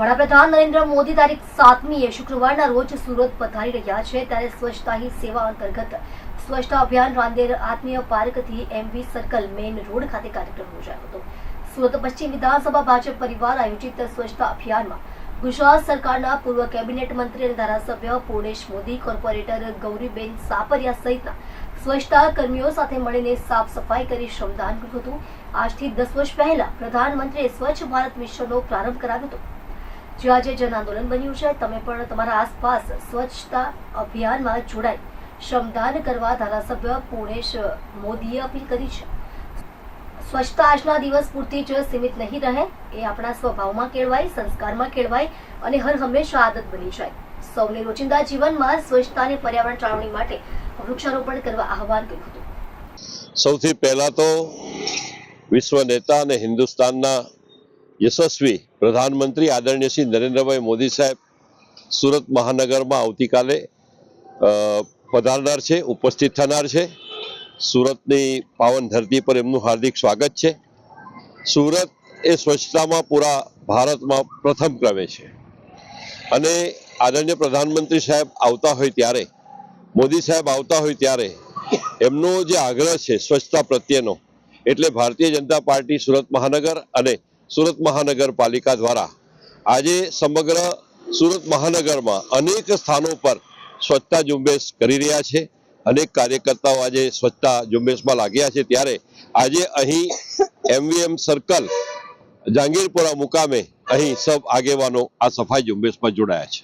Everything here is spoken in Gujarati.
વડાપ્રધાન નરેન્દ્ર મોદી તારીખ સાતમીએ શુક્રવારના રોજ સુરત પધારી રહ્યા છે. ત્યારે સ્વચ્છતા હી સેવા અંતર્ગત સ્વચ્છતા અભિયાન Rander Atmiya પાર્કથી M V circle main road ખાતે કાર્યક્રમ યોજાયો હતો. સુરત પશ્ચિમ વિધાનસભા ભાજપ પરિવાર આયોજિત સ્વચ્છતા અભિયાનમાં ગુજરાત સરકારના પૂર્વ કેબિનેટ મંત્રી અને ધારાસભ્ય પૂર્ણેશ મોદી, કોર્પોરેટર ગૌરીબેન સાપરિયા સહિતના સ્વચ્છતા કર્મીઓ સાથે મળીને સાફ સફાઈ કરી શ્રમદાન કર્યું હતું. આજથી દસ વર્ષ પહેલા પ્રધાનમંત્રીએ સ્વચ્છ ભારત મિશનનો પ્રારંભ કરાવ્યો હતો. જે આજે જન આંદોલન બન્યું છે, તમે પણ તમારા આસપાસ સ્વચ્છતા અભિયાનમાં જોડાઈ શ્રમદાન કરવા ધારાસભ્ય પૂર્ણેશ મોદીએ અપીલ કરી છે. સ્વચ્છતા આજના દિવસ પૂરતી જ સીમિત નહીં રહે, એ આપણા સ્વભાવમાં કેળવાય, સંસ્કારમાં કેળવાય અને હર હંમેશા આદત બની જાય. સૌને રોજિંદા જીવનમાં સ્વચ્છતા અને પર્યાવરણ જાળવણી માટે વૃક્ષારોપણ કરવા આહવાન કર્યું હતું. સૌથી પહેલા તો વિશ્વ નેતા અને હિન્દુસ્તાનના યશસ્વી પ્રધાનમંત્રી આદરણીય શ્રી નરેન્દ્રભાઈ મોદી સાહેબ સુરત મહાનગરમાં આવતીકાલે પધારનાર છે, ઉપસ્થિત થનાર છે. સુરતની પાવન ધરતી પર એમનું હાર્દિક સ્વાગત છે. સુરત એ સ્વચ્છતામાં પૂરા ભારતમાં પ્રથમ ક્રમે છે. અને આદરણીય પ્રધાનમંત્રી સાહેબ આવતા હોય ત્યારે, મોદી સાહેબ આવતા હોય ત્યારે એમનો જે આગ્રહ છે સ્વચ્છતા પ્રત્યેનો, એટલે ભારતીય જનતા પાર્ટી સુરત મહાનગર અને સુરત મહાનગરપાલિકા દ્વારા આજે સમગ્ર સુરત મહાનગરમાં અનેક સ્થાનો પર સ્વચ્છતા ઝુંબેશ કરી રહ્યા છે. અનેક કાર્યકર્તાઓ આજે સ્વચ્છતા ઝુંબેશમાં લાગ્યા છે. ત્યારે આજે અહીં એમવીએમ સર્કલ જહાંગીરપુરા મુકામે અહીં સબ આગેવાનો આ સફાઈ ઝુંબેશમાં જોડાયા છે.